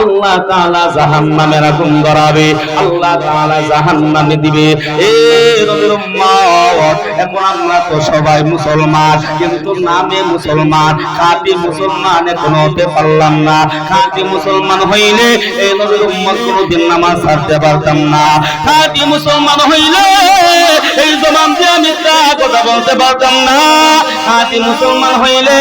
আল্লাহ তাআলা জাহান্নামের আগুন ধরাবে, আল্লাহ তাআলা জাহান্নামে দিবে। এ নবীর উম্মত, এখন আমরা তো সবাই মুসলমান, কিন্তু নামে মুসলমান, খাঁটি মুসলমান এখন হতে পারলাম না। খাঁটি মুসলমান হইলে এই নবীর উম্মত কোনোদিন নামাজ ছাড়তে পারতাম না। খাঁটি মুসলমান হইলে এই জমান দিয়ে মিথ্যা কথা বলতে পারতাম না। খাঁটি মুসলমান হইলে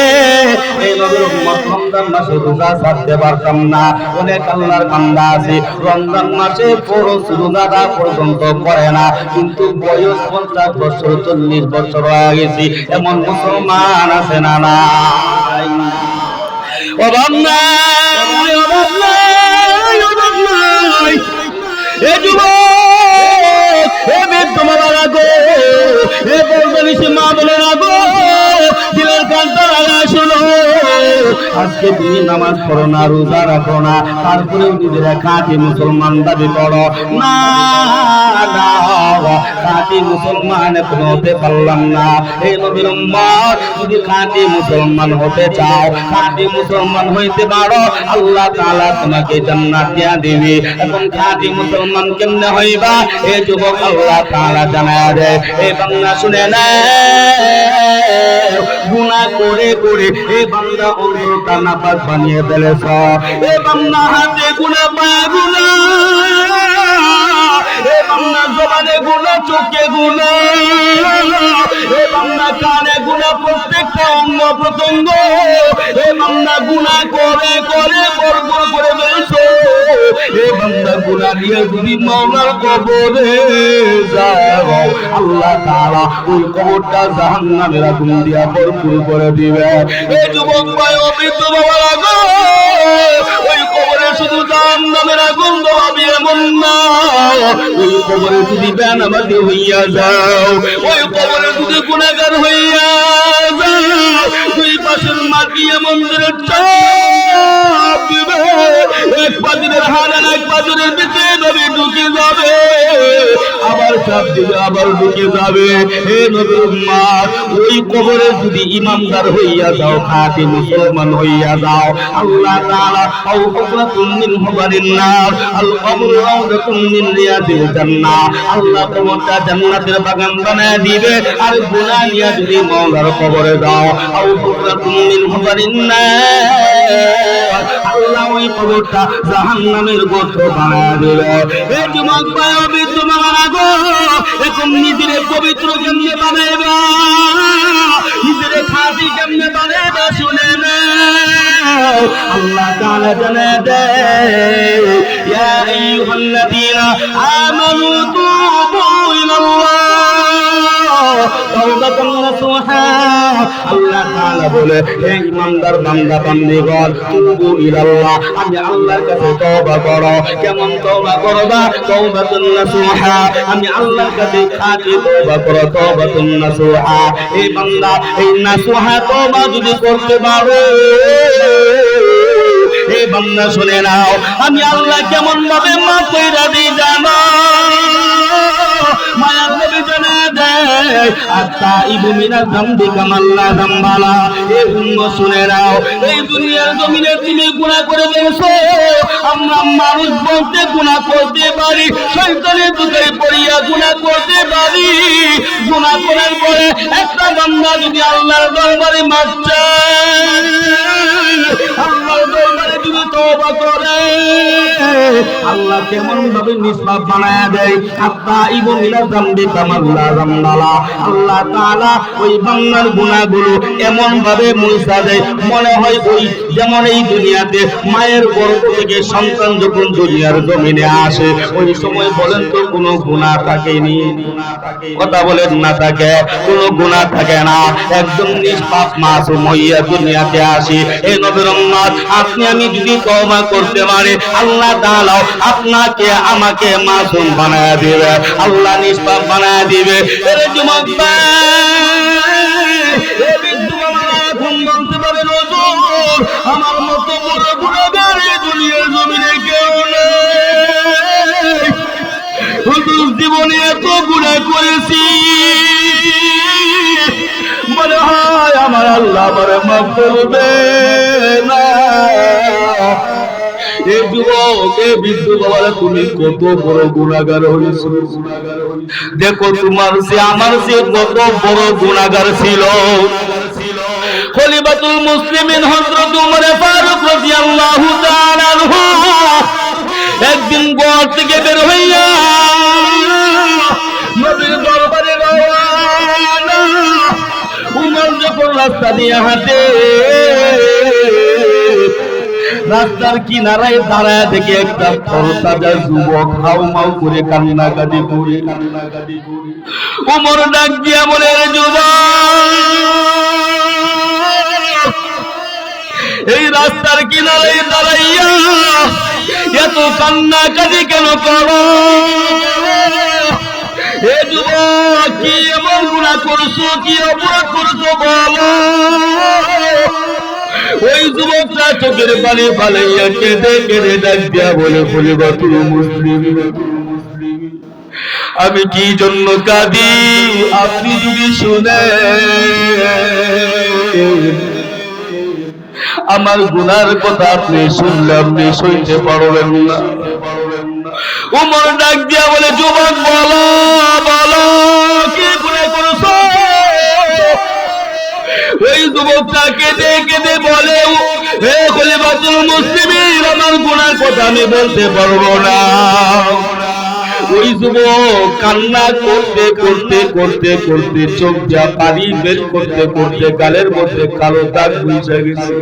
এই নবীর উম্মত রমজান মাসে রোজা ছাড়তে পারতাম না। অনেক আল্লাহর বান্দা আছে। রমজান মাসে পুরো রোজাটা পর্যন্ত করে না, কিন্তু বয়স পঞ্চাশ বছর, চল্লিশ বছর হয়ে গেছি। এমন মুসলমান আছে না নাই? অভাব নাই অভাব নাই অভাব নাই এ যুবক, এ বৃদ্ধ মারা গো এ বলবেন মা বলে না গো দিলের কান্তা শোনো আজকে তুমি নামাজ পড়ো না, রোজা রাখো না তারপরে নিজেরা খাঁটি মুসলমান দাবি করো। না মুসলমান হতে পারলাম না। নবীর যদি মুসলমান হতে চাও মুসলমান হইতে পারো। আল্লাহ তাআলা তোমাকে জান্নাত দিয়া দিবে। এখন মুসলমান কেমনে হইবা? এই যুবক আল্লাহ তাআলা জানায় দেয় এই বাংলা শুনে না। করে করে অন্তরটা নাপাক বানিয়ে ফেলেছ। এবং না হাতে গুণে পায় এ বান্দা জবানে গুনাহ চোখে গুনাহ এ বান্দা কানে গুনাহ প্রত্যেকটা অঙ্গ প্রত্যঙ্গ। এ বান্দা গুনাহ করে করে বরবর করে ফেলছো ভরপুর করে দিবে। এই যুবক ভাই আগুন দবাবি এমন না। ওই কবরে যদি বেনামাজি হইয়া যাও। ওই কবরে যদি গুণাগার হইয়া যাও, দুই পাশের মাটি মন্দিরের চাপ দিবে এক পাজরের যাবে, আবার চাপ দিবে যাও, খাঁটি মুসলমান যাও, আল্লাহ তাআলা আও হুকরাতুন মিন হুবারিন নার, আল কবরু রাউদাতুন মিন আল্লাহ তোমাকে জান্নাতের বাগান বানায় দিবে, আর গুনাহ নিয়া যদি মাওলার কবরে দাও আও হুকরাতুন মিন হুবারিন আল্লাহ ওই কবরটা জাহান্নামের গোত্র বানায় দিবে এ যুবক ভাই অবিদ্য মারা গো, এখন নিজেরে পবিত্র কেমনে বানাইবা? নিজেরে খাঁটি কেমনে বানাইবা শুনে না। আল্লাহ তাআলা জানে দে, ইয়া আইয়ুহাল্লাযীনা আমানু তুবু ইলাল্লাহ। তাওবাতান নাসুহা তাআলা বলে হে ইমানদার বান্দা, বান্দিগণ তুবু ইলাল্লাহ, আমি আল্লাহর কাছে তওবা করো। কেমন তওবা করবা? তাওবাতুন আমি আল্লাহর কাছে তওবা করো, তাওবাতুন বান্দা, এই তওবা যদি করতে পারো বান্দা শুনে নাও, আমি আল্লাহ কেমন ভাবে মাফ কইরা দিই জানো? মায়া নবী জানা দেয় আত্মা ইবু মিনা জামদি কামাল্লা জাম্বালা এ উম্ম শুনে নাও। এই দুনিয়ার জমিনে তুমি গুনাহ করে দিয়েছ আমরা মানুষ বলতে গুণা করতে পারি শয়তানের পড়িয়া গুনাহ করতে পারি, গুনাহ করার পরে একটা বান্দা যদি আল্লাহর দরবারে আল্লাহ কেমন ভাবে নিষ্পাপ দেয়? আত্মা আল্লাহ ওই এমন ভাবে মুছা দেয়। মনে হয় ওই যেমন এই দুনিয়াতে মায়ের গর্ভ থেকে সন্তান যখন দুনিয়ার জমিনে আসে, ওই সময় বলেন তো, কোনো গুণা থাকেনি। কথা বলেন না থাকে, কোনো গুনাহ থাকে না। একদম নিষ্পাপ মাসুম হইয়া দুনিয়াতে আসি। এই নবীর উম্মত, আপনি আমি যদি তওবা করতে পারি, আল্লাহ তাআলা আপনাকে, আমাকে মাসুম বানায় দিবে। আল্লাহ নিষ্পাপ বানায় দিবে। এরে এ আমার মতো বড় এই দুনিয়ার জমিনে কেউ জীবনে এত গুণা করেছি। মনে হয় আমার আল্লাহ আমার মাফ করবে না। তুমি কত বড় গুণাগার হয়েছো। দেখো তোমার সে আমার সে কত বড় গুণাগার ছিল। খলিফাতুল মুসলিমিন হযরত উমর ফারুক রাদিয়াল্লাহু তাআলা একদিন ঘর থেকে বের হইয়া নবীর দরবারে রওনা। উমর যখন রাস্তা দিয়ে হাঁটে, রাস্তার কিনারায় দাঁড়ায় দেখে একটা তরতাজা যুবক হাউ মাউ করে কান্নাকাটি করে। কান্নাকাটি করে উমর ডাক দিয়া বলে "রে যুবক, এই রাস্তার কিনারে দাঁড়াইয়া এত কান্নাকাটি কেন করো? চোখের পানি কেঁদে কেঁদে বলে বলে মুসলিম? আমি কি জন্য কাঁদি? আপনি যদি শুনে আমার গুনার কথা আপনি শুনলে আপনি সইতে পারবেন না। উমর ডাক দিয়া বলে, যুবক বলো যুবকটা কেঁদে কেঁদে বলে হে খলিফাতুল মুসলিমিন, আমার গুনার কথা আমি বলতে পারব না। ওই যুবক কান্না করতে করতে করতে করতে চোখ যা পানি বের করতে করতে গালের মধ্যে কালো দাগ বুঝে গেছে।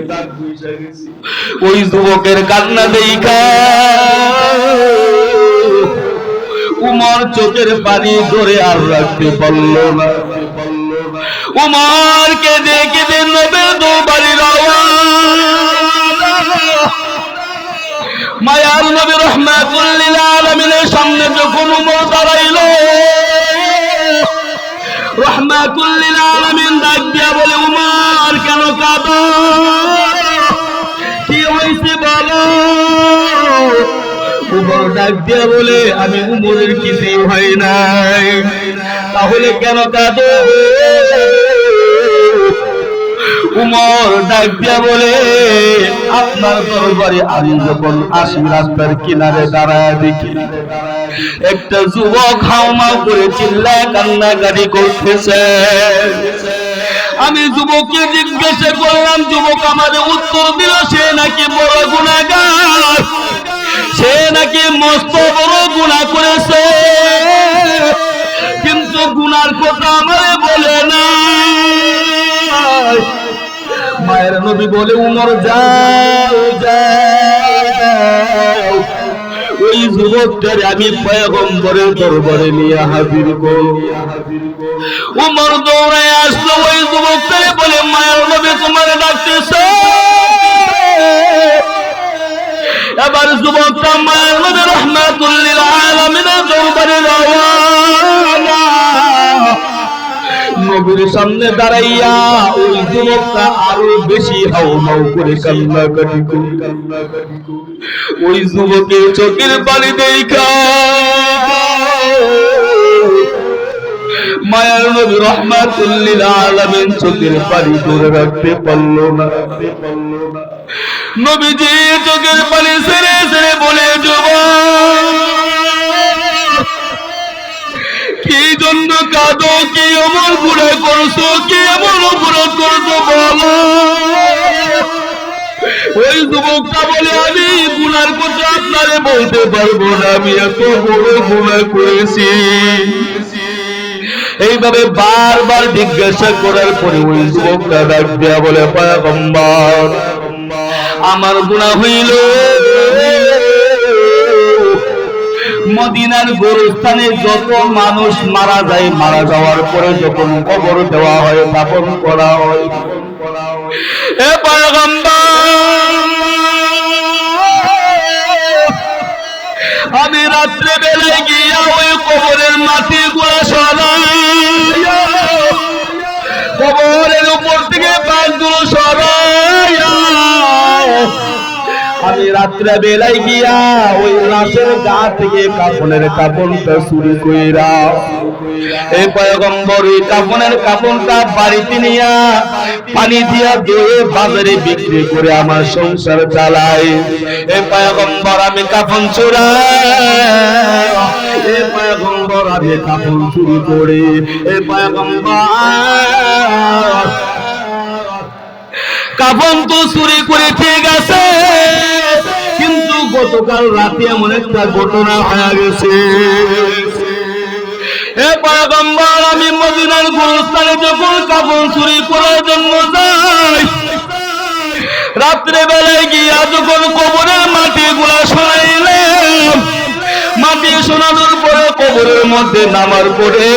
ওই যুবকের কান্না দেখা। উমর চোখের পানি ধরে আর রাখতে পারল না। উমর কেঁদে কেঁদে নবে দো বাড়ি মায়ার নবী রহমাতুল্লিল আলামিনের সামনে যখন উমর দাঁড়াইল, রহমাতুল্লিল আলামিন ডাক দিয়া বলে, উমর, কেন কাঁদো? কি হয়েছে বলো? উমর ডাক দিয়া বলে, আমি উমরের কিছুই হয় নাই। তাহলে কেন কাঁদো? উমর ডাক দিয়া বলে, আপনার দরবারে আমি যখন আসি রাস্তার কিনারে দাঁড়ায় দেখি, একটা যুবক হাওমাও করে চিল্লায় কান্নাকাটি করতেছে। আমি যুবককে জিজ্ঞাসা করলাম, যুবক আমাদের উত্তর দিল, সে নাকি বড় গুণাগার সে নাকি মস্ত বড় গুণা করেছে? কিন্তু গুনার কথা আমারে বলে না মায়ের নবী বলে, উমর, যাও যাও। ওই যুবকটারে আমি পয়গম্বরের দরবারে নিয়ে হাজির উমর দৌড়ায় আসলো, ওই যুবকটারে বলে, মায়ের নবী তোমার ডাকতেছে। এবার যুবকটা মায়ের নবীর সামনে দাঁড়াইয়া ওই যুবকটা আরও বেশি হাও মাও করে কান্নাকাটি করে ওই যুবকের চোখের পানি দেখা মায়ার নবী রহমাতুল্লিল চোখের পানি ধরে রাখতে পারল না। নবীজি চোখের পানি ছেড়ে ছেড়ে বলে, যুবক কাঁদো, কি করছ, কি অপরাধ করছ বলো ওই যুবকটা বলে, আমি গুনার কথা আপনারে বলতে পারব না, আমি এত বড় গুণা করেছি। এইভাবে বারবার জিজ্ঞাসা করার পরে ওই যুবকটা ডাক দেয়া বলে আমার গুণা হইল। মদিনার গোরস্থানে যত মানুষ মারা যায়, মারা যাওয়ার পরে যখন কবর দেওয়া হয় দাপন করা হয়। আমি রাত্রে বেলায় গিয়া ওই কবরের মাটি গুলা সরাইয়া, কবরের উপর থেকে পাঁচগুলো সরাইয়া রাত্রে গিয়া ওই লাশের গা থেকে কাপড়টা চুরি কইরা, এই পয়গম্বর এই কাপনের বাড়িতে নিয়া পানি দিয়া বাজারে বিক্রি করে আমার সংসার চালাই এই পয়গম্বর, আমি কাপন চুরাই এই পয়গম্বর, আমি কাপন চুরি করে। এই পয়গম্বর কাফন তো চুরি করে ঠিক আছে কিন্তু গতকাল রাতে এমন একটা ঘটনা হয়ে গেছে। আমি মদিনার গুরুস্থানে যখন কাফন চুরি করার জন্য যাই রাত্রে বেলায় গিয়া যখন কবরের মাটি গুলা শোনাইলাম মাটি শোনানোর পরে কবরের মধ্যে নামার পরে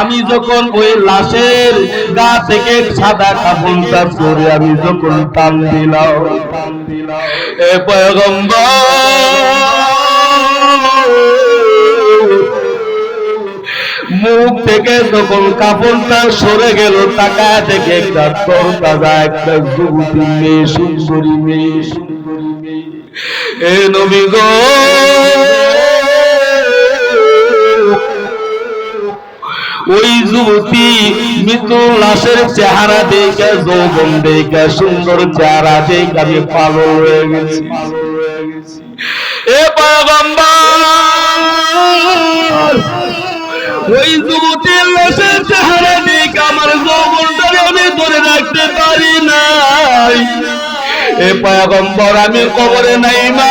আমি যখন ওই লাশের গা থেকে সাদা কাপড়টা পরে আমি যখন টান দিলাম, এ মুখ থেকে যখন কাপড়টা সরে গেল টাকা থেকে একটা তাজা একটা যুবতী মেয়ে সুন্দরী মেয়ে সুন্দরী মেয়ে। এ নবী গো। ওই যুবতী মৃত লাশের চেহারা দেখে, যৌবন দেখে, সুন্দর চেহারা দেখে আমি পাগল হয়ে গেছি। এ পয়গম্বর, ওই যুবতীর লাশের চেহারা দেখে আমার যৌবনটাকে আমি ধরে রাখতে পারি নাই। এ পয়গম্বর, আমি কবরে নাই মা।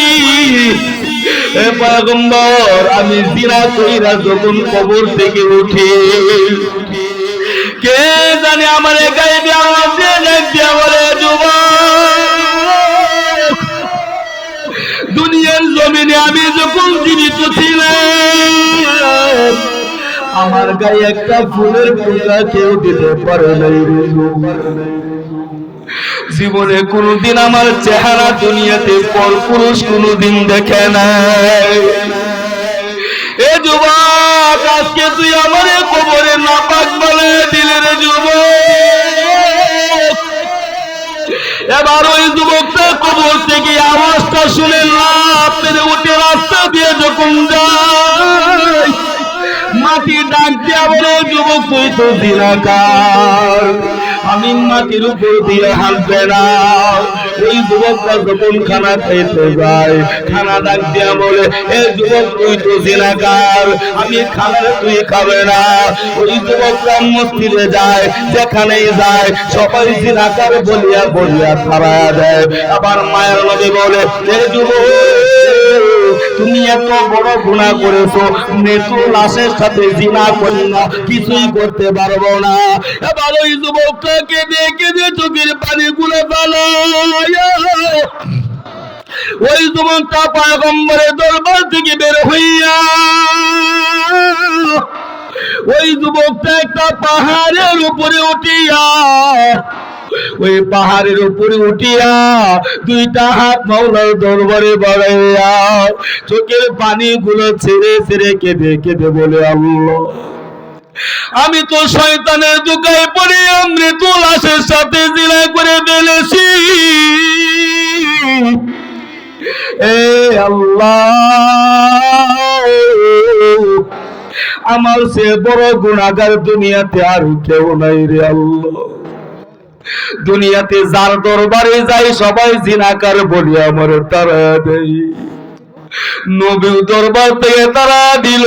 পয়গম্বর, আমি জিনা কইরা যখন কবর থেকে উঠি, কে জানে আমার গায়ে আওয়াজ ডাক দিয়া দুনিয়ার জমিনে আমি যখন জীবিত ছিলাম, আমার গায়ে একটা ফুলের টুকা কেউ দিতে পারে নাই জীবনে কোনদিন আমার চেহারা দুনিয়াতে পর পুরুষ কোনদিন দেখে নাই। এ যুবক, আজকে তুই আমার কবরে নাপাক বলে দিলে রে এবার ওই যুবকটা কবর থেকে আওয়াজটা শুনে লাভ মেরে উঠে রাস্তা দিয়ে যখন যায় মাটি ডাক দিয়া বলে, যুবক, তুই তো দিনাকার। আমি মাটির উপর দিয়ে হাঁটবে না। ওই যুবকটা যখন খানা খাইতে যায়, খানা ডাক দিয়া বলে, এ যুবক, তুই তো দিনাকার আমি খানা তুই খাবে না। ওই যুবকটা মসজিদে যায়, যেখানেই যায়, সবাই দিনাকার বলিয়া বলিয়া খারা দেয়। আবার মায়ের নবী বলে, এ যুবক তুমি এত বড় গুণা করেছ মৃত্যু লাশের সাথে জিনা করি কিছুই করতে পারব না। এবার ওই যুবকটাকে দেখে দিয়ে চোখের পানি গুলো ওই যুবকটা পায়গম্বরের দরবার থেকে বের হইয়া, ওই যুবকটা একটা পাহাড়ের উপরে উঠিয়া ওই পাহাড়ের উপরে উঠিয়া দুইটা হাত মাওলার দরবারে বাড়াইয়া চোখের পানি গুলো ছেড়ে ছেড়ে কেঁদে কেঁদে বলে, আল্লাহ, আমি তো শয়তানের দুকায় পড়ে মৃত লাশের সাথে জিনা করে ফেলেছি। এ আল্লাহ, আমার সে বড় গুণাগার দুনিয়াতে আর কেউ নাই রে আল্লাহ। দুনিয়াতে যার দরবারে যাই সবাই জিনাকার বলি আমার তারা দেই। নবী দরবার থেকে তারা দিল।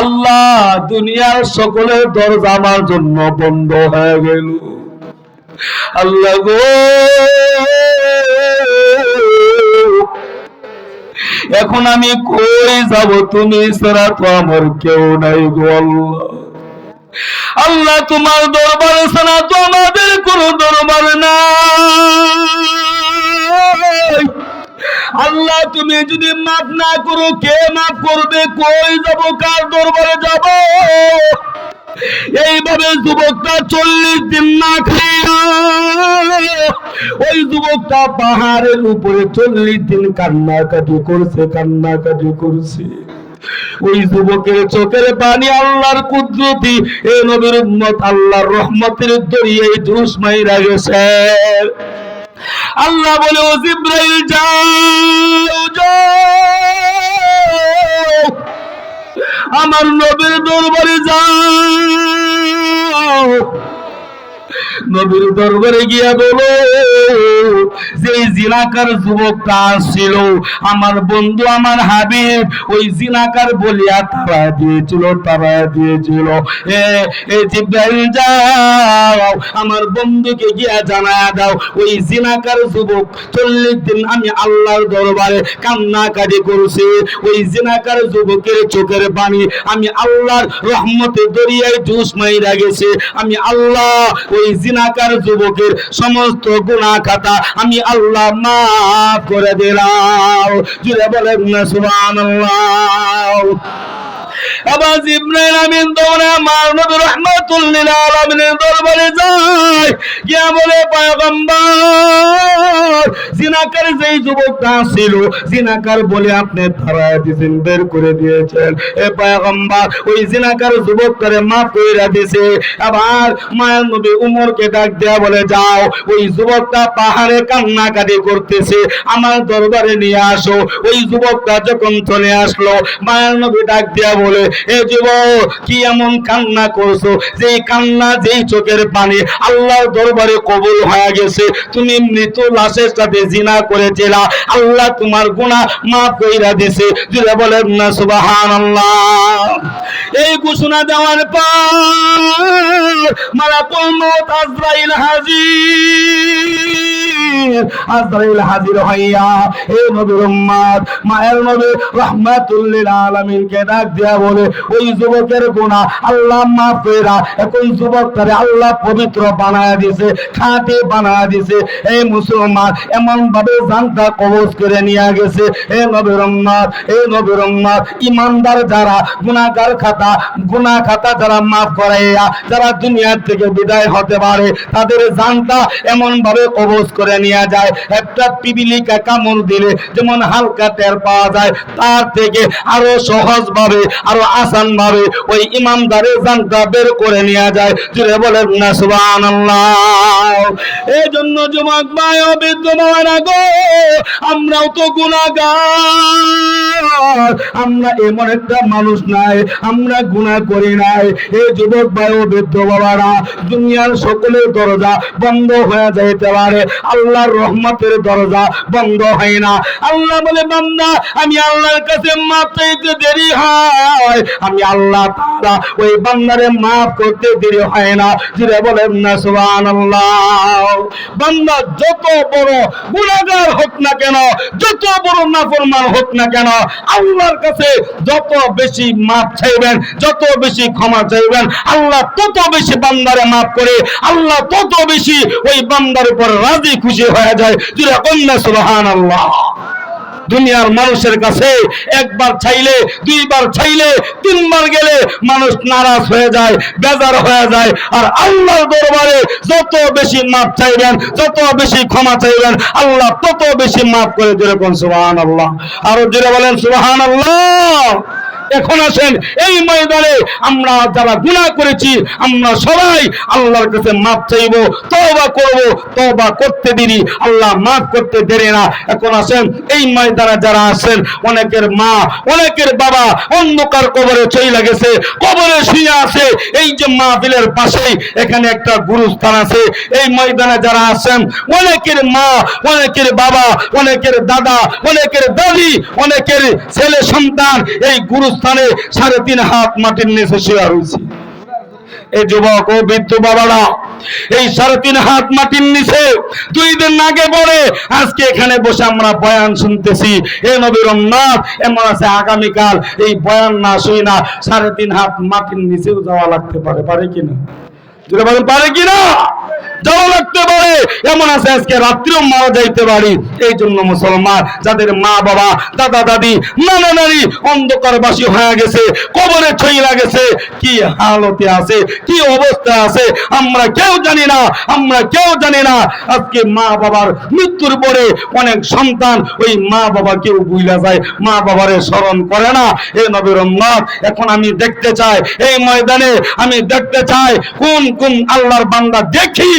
আল্লাহ দুনিয়ার সকলের দরজা আমার জন্য বন্ধ হয়ে গেল। আল্লাহ গো। এখন আমি কই যাব? তুমি ছাড়া তো আমার কেউ নাই গো আল্লাহ। আল্লাহ তোমার দরবার ছাড়া তো আমাদের কোনো দরবার নাই। আল্লাহ, তুমি যদি মাফ না করো, কে মাফ করবে? কই যাব? কার দরবারে যাব? এইভাবে যুবকটা চল্লিশ দিন না ওই যুবকটা পাহাড়ের উপরে চল্লিশ দিন কান্নাকাটি করছে কান্নাকাটি করছে। ওই যুবকের চোখের পানি আল্লাহর কুদরতি এ নবীর উম্মত আল্লাহর রহমতের দরিয়ায় জুস মাইরা গেছে। আল্লাহ বলে, ও জিব্রাইল, যাও যাও। আমার নবীর দরবারে যাও। নবীর দরবারে গিয়া বলো, যে জিনাকার যুবকটা ছিল আমার বন্ধু, আমার হাবিব, ওই জিনাকার বলিয়া তারা দিয়েছিল তারা দিয়েছিল। এ জিব্রাইল, যাও, আমার বন্ধুকে গিয়া জানায়া দাও, ওই জিনাকার যুবক, চল্লিশ দিন আমি আল্লাহর দরবারে কান্নাকাটি করছি। ওই জিনাকার যুবকের চোখের পানি আমি আল্লাহর রহমতে দরিয়ায় জুস মাইরা গেছে। আমি আল্লাহ, ওই জিনাকার যুবকের সমস্ত গুণা খাতা আমি আল্লাহ মাফ করে দিলাম। জুড়ে বলেন না, সুবহানাল্লাহ। আবার জিব্রাইল আমিন নবী রহমাতুল দরবারে যায়। বলে জিনাকার যেই যুবকটা ছিল, জিনাকার বলে আপনি দিয়েছেন বের করে দিয়েছেন। এ ওই জিনাকার মাফ কইরা আবার মায়ের নবী উমরকে ডাক দেয়া বলে, যাও, ওই যুবকটা পাহাড়ে কান্নাকাটি করতেছে। আমার দরবারে নিয়ে আসো। ওই যুবকটা যখন চলে আসলো, মায়ের নবী ডাক দেয়া বলে, এ যুবক কি এমন কান্না করছ? যে কান্না, যেই চোখের পানি আল্লাহর দরবারে কবুল হয়ে গেছে। তুমি মৃত লাশের সাথে জিনা করেছিলা। আল্লাহ তোমার গুনাহ মাফ কইরা দিছে। জুড়ে বলেন না, সুবহানাল্লাহ। এই ঘোষণা দেওয়ার পর মালাকুল মউত আজরাইল হাজির। আজরাইল হাজির হইয়া হে নবীর উম্মত মায়ের নবী রাহমাতুল লিল আলামিনকে ডাক দিয়া বলে, ওই যুবকের গুনাহ আল্লাহ মাফ কইরা এখন যুবকটারে আল্লাহ পবিত্র বানায় দিছে, খাঁটি বানায়া দিয়েছে এই মুসলমান এমন ভাবে জানটা কবজ করে নিয়ে গেছে। উম্মত হে নবীর উম্মত, ইমানদার যারা, গুনাহগার খাতা, গুনাহ খাতা যারা মাফ করাইয়া, যারা দুনিয়ার থেকে বিদায় হতে পারে, তাদের জানতা এমন ভাবে কবজ করে নিয়ে যায়। একটা পিবিলিকা কামড় দিলে যেমন হালকা টের পাওয়া যায়, তার থেকে আরও সহজ ভাবে আরও আসান ভাবে ওই ইমামদারের জানটা বের করে নিয়ে যায়। জুড়ে বলেন না, সুবহানাল্লাহ। এই জন্য যুবক ভাই, ও বৃদ্ধ গো, আমরাও তো গুনাহগার। আমরা এমন একটা মানুষ নাই, আমরা গুনাহ করি নাই। এই যুবক ভাই বৃদ্ধ বাবারা, দুনিয়ার সকলের দরজা বন্ধ হয়ে যাইতে পারে। আল্লাহর রহমতের দরজা বন্ধ হয় না। আল্লাহ বলে, বান্দা, আমি আল্লাহর কাছে মাপ চাইতে দেরি হয়। আমি আল্লাহ তাআলা ওই বান্দারে মাফ করতে দেরি হয় না। জিরে বলেন না, সুবহানাল্লাহ। বান্দা যত বড় গুনাহগার হোক না কেন, যত বড় নাফরমান হোক না কেন, আল্লাহর কাছে যত বেশি মাপ চাইবেন, যত বেশি ক্ষমা চাইবেন, আল্লাহ তত বেশি বান্দারে মাফ করে, আল্লাহ তত বেশি ওই বান্দার উপর রাজি খুশি হয়ে যায়। যেটা কন্যা সুবহান আল্লাহ দুনিয়ার মানুষের কাছে একবার চাইলে, দুইবার চাইলে, তিনবার গেলে মানুষ নারাজ হয়ে যায়, বেজার হয়ে যায়। আর আল্লাহর দরবারে যত বেশি মাপ চাইবেন, যত বেশি ক্ষমা চাইবেন, আল্লাহ তত বেশি মাপ করে যেরকম সুবাহান আল্লাহ আরও যেটা বলেন সুবাহান আল্লাহ এখন আসেন, এই ময়দানে আমরা যারা গুনাহ করেছি, আমরা সবাই আল্লাহর কাছে মাপ চাইব, তওবা করব, তওবা করতে দেরি, আল্লাহ মাফ করতে দেরি না। এখন আসেন, এই ময়দানে যারা আছেন অনেকের মা, অনেকের বাবা অন্ধকার কবরে চইলা গেছে, কবরে শুয়ে আছে, এই যে মাহফিলের পাশেই এখানে একটা গুরুস্থান আছে। এই ময়দানে যারা আছেন অনেকের মা, অনেকের বাবা, অনেকের দাদা, অনেকের দাদি, অনেকের ছেলে সন্তান, এই গুরুস্থানে সাড়ে তিন হাত মাটির নিচে শুয়ে রয়েছে। এই যুবক ও বৃদ্ধ বাবারা, এই সাড়ে তিন হাত মাটির নিচে দুই দিন আগে পরে আজকে এখানে বসে আমরা বয়ান শুনতেছি। এ নবীর নাথ এমন আছে আগামীকাল, এই বয়ান না শুই না সাড়ে তিন হাত মাটির নিচেও যাওয়া লাগতে পারে পারে কিনা বলেন পারে কিনা? যাওয়া লাগতে পারে। এমন আছে আজকে রাত্রিও মারা যাইতে পারি। এই জন্য মুসলমান, যাদের মা বাবা, দাদা দাদি, নানা নানি অন্ধকারবাসী হয়ে গেছে, কবরে ছইলা গেছে, কি হালতে আছে, কি অবস্থা আছে, আমরা কেউ জানি না, আমরা কেউ জানি না। আজকে মা বাবার মৃত্যুর পরে অনেক সন্তান ওই মা বাবা কেউ বুইলা যায়, মা বাবারে স্মরণ করে না। এ নবীর এখন আমি দেখতে চাই, এই ময়দানে আমি দেখতে চাই, কোন কোন আল্লাহর বান্দা দেখি।